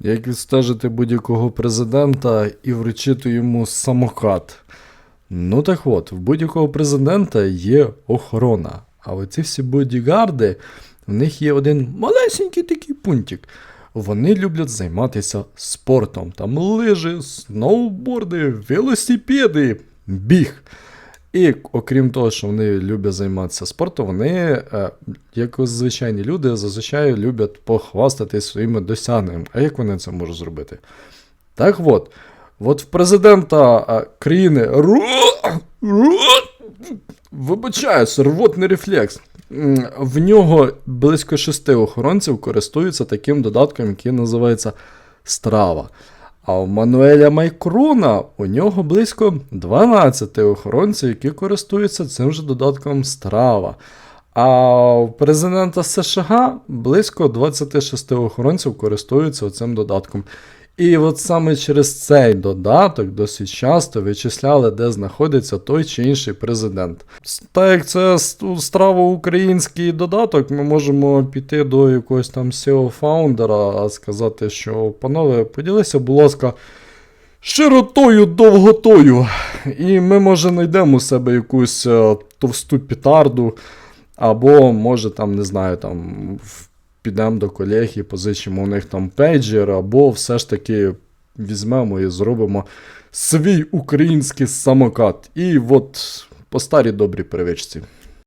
як відстежити будь-якого президента і вручити йому самокат. Ну так от, в будь-якого президента є охорона. А оці всі бодігарди, в них є один малесенький такий пунктик. Вони люблять займатися спортом. Там лижі, сноуборди, велосипеди, біг. І окрім того, що вони люблять займатися спортом, вони, е, як звичайні люди, зазвичай люблять похвастатись своїми досягненнями. А як вони це можуть зробити? Так от, от в президента е, країни вибачаюсь, рвотний рефлекс. В нього близько шести охоронців користуються таким додатком, який називається Страва. А у Мануеля Майкрона у нього близько 12 охоронців, які користуються цим же додатком Страва. А у президента США близько 26 охоронців користуються цим додатком. І от саме через цей додаток досить часто вичисляли, де знаходиться той чи інший президент. Так як це страво-український додаток, ми можемо піти до якогось там SEO-фаундера, а сказати, що панове, поділися, будь ласка, широтою довготою. І ми, може, знайдемо у себе якусь е, товсту пітарду, або, може, там, не знаю, там. Підемо до колег і позичимо у них там пейджер, або все ж таки візьмемо і зробимо свій український самокат. І от по старій добрій привичці.